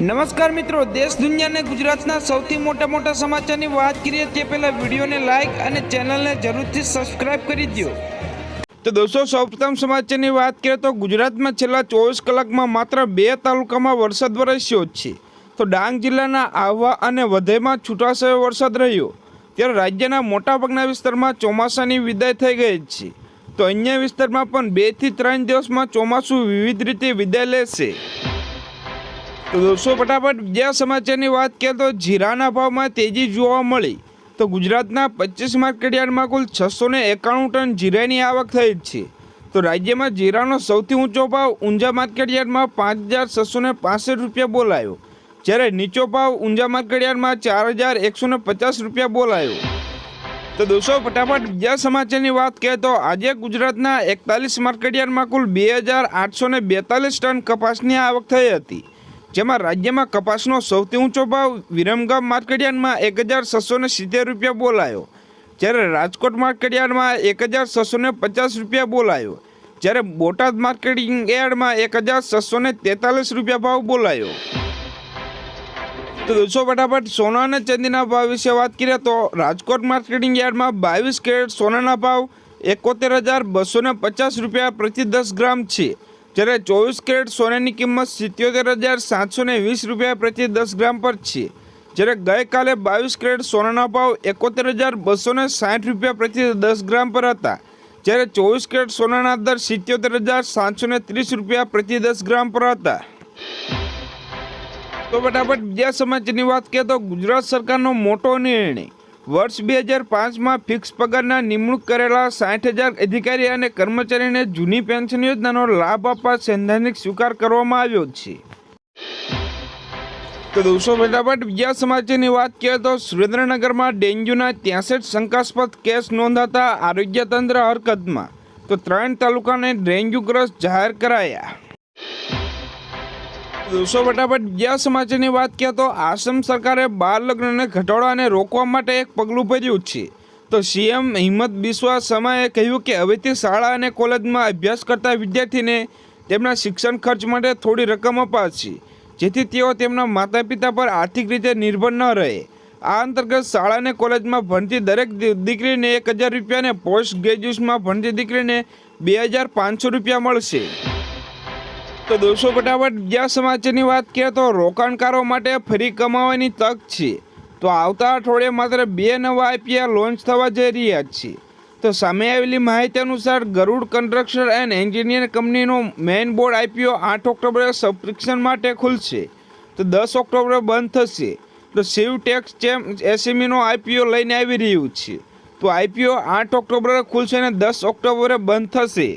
નમસ્કાર મિત્રો, દેશ દુનિયાને ગુજરાતના સૌથી મોટા મોટા સમાચારની વાત કરીએ તે પહેલા વિડીયોને લાઇક અને ચેનલને જરૂરથી સબસ્ક્રાઇબ કરી દો તો દોસ્તો, સૌપ્રથમ સમાચારની વાત કરીએ તો ગુજરાતમાં છેલ્લા ચોવીસ કલાકમાં માત્ર બે તાલુકામાં વરસાદ વરસ્યો જ છે. તો ડાંગ જિલ્લાના આહવા અને વધેમાં છૂટાછવાયો વરસાદ રહ્યો. ત્યારે રાજ્યના મોટાભાગના વિસ્તારમાં ચોમાસાની વિદાય થઈ ગઈ છે. તો અન્ય વિસ્તારમાં પણ બેથી ત્રણ દિવસમાં ચોમાસું વિવિધ રીતે વિદાય લેશે. દોસ્તો ફટાફટ બીજા સમાચારની વાત કરીએ તો જીરાના ભાવમાં તેજી જોવા મળી. તો ગુજરાતના પચીસ માર્કેટયાર્ડમાં કુલ છસો ને એકાણું ટન જીરાની આવક થઈ છે. તો રાજ્યમાં જીરાનો સૌથી ઊંચો ભાવ ઊંઝા માર્કેટયાર્ડમાં પાંચ હજાર છસો ને પાસઠ રૂપિયા બોલાયો. જ્યારે નીચો ભાવ ઊંઝા માર્કેટયાર્ડમાં ચાર હજાર એકસો ને પચાસ રૂપિયા બોલાયો. તો દોસ્તો, ફટાફટ બીજા સમાચારની વાત કરીએ તો આજે ગુજરાતના એકતાલીસ માર્કેટયાર્ડમાં કુલ બે હજાર આઠસો ને બેતાલીસ ટન કપાસની આવક થઈ હતી. જેમાં રાજ્યમાં કપાસનો સૌથી ઊંચો ભાવ વિરમગામ માર્કેટયાર્ડમાં એક હજાર છસો ને સિત્તેર રૂપિયા બોલાયો. જ્યારે રાજકોટ માર્કેટયાર્ડમાં એક હજાર છસો ને પચાસ રૂપિયા બોલાયો. જ્યારે બોટાદ માર્કેટિંગ યાર્ડમાં એક હજાર છસો ને તેતાલીસ રૂપિયા ભાવ બોલાયો. તો દોસ્તો, ફટાફટ સોના અને ચાંદીના ભાવ વિશે વાત કરીએ તો રાજકોટ માર્કેટિંગ યાર્ડમાં બાવીસ કેરેટ સોનાના ભાવ એકોતેર હજાર બસો ને પચાસ રૂપિયા પ્રતિ દસ ગ્રામ છે. જ્યારે ચોવીસ કેરેટ સોનાની કિંમત સિત્યોતેર હજાર સાતસો ને વીસ રૂપિયા પ્રતિ દસ ગ્રામ પર છે. જ્યારે ગઈકાલે બાવીસ કેરેટ સોનાના ભાવ એકોતેર હજાર બસો ને સાઠ રૂપિયા પ્રતિ દસ ગ્રામ પર હતા. જ્યારે ચોવીસ કેરેટ સોનાના દર સિત્યોતેર હજાર સાતસો ને ત્રીસ રૂપિયા પ્રતિ દસ ગ્રામ પર હતા. તો ફટાફટ બીજા સમાચારની વાત કરીએ તો ગુજરાત સરકારનો મોટો નિર્ણય વર્ષ બે હજાર પાંચમાં ફિક્સ પગારના નિમણૂક કરેલા સાઠ હજાર અધિકારી અને કર્મચારીને જૂની પેન્શન યોજનાનો લાભ આપવા સૈદ્ધાંતિક સ્વીકાર કરવામાં આવ્યો છે. તો દોસ્તો, ફટાફટ બીજા સમાચારની વાત કરીએ તો સુરેન્દ્રનગરમાં ડેન્ગ્યુના ત્યાસઠ શંકાસ્પદ કેસ નોંધાતા આરોગ્ય તંત્ર હરકતમાં. તો ત્રણ તાલુકાને ડેન્ગ્યુગ્રસ્ત જાહેર કરાયા. દોસ્તો ફટાફટ બીજા સમાચારની વાત કરીએ તો આસામ સરકારે બાળ લગ્નને ઘટાડવાને રોકવા માટે એક પગલું ભર્યું છે. તો સીએમ હિંમત બિસ્વા સમાએ કહ્યું કે હવેથી શાળા અને કોલેજમાં અભ્યાસ કરતા વિદ્યાર્થીને તેમના શિક્ષણ ખર્ચ માટે થોડી રકમ અપાશે, જેથી તેઓ તેમના માતા પિતા પર આર્થિક રીતે નિર્ભર ન રહે. આ અંતર્ગત શાળા અને કોલેજમાં ભણતી દરેક દીકરીને એક હજાર રૂપિયા અને પોસ્ટ ગ્રેજ્યુએશનમાં ભણતી દીકરીને બે હજાર પાંચસો રૂપિયા મળશે. તો દોસ્તો ફટાફટ બીજા સમાચારની વાત કરીએ તો રોકાણકારો માટે ફરી કમાવાની તક છે. તો આવતા અઠવાડિયે માત્ર બે નવા આઈપીઆર લોન્ચ થવા જઈ રહ્યા છે. તો સામે આવેલી માહિતી અનુસાર ગરુડ કન્સ્ટ્રક્શન એન્ડ એન્જિનિયર કંપનીનો મેઇન બોર્ડ આઈપીઓ આઠ ઓક્ટોબરે સબસ્ક્રિપ્શન માટે ખુલશે. તો દસ ઓક્ટોબરે બંધ થશે. તો શિવ ટેક્સ ચેમ એસએમઈનો આઈપીઓ લઈને આવી રહ્યું છે. તો આઈપીઓ આઠ ઓક્ટોબરે ખુલશે અને દસ ઓક્ટોબરે બંધ થશે.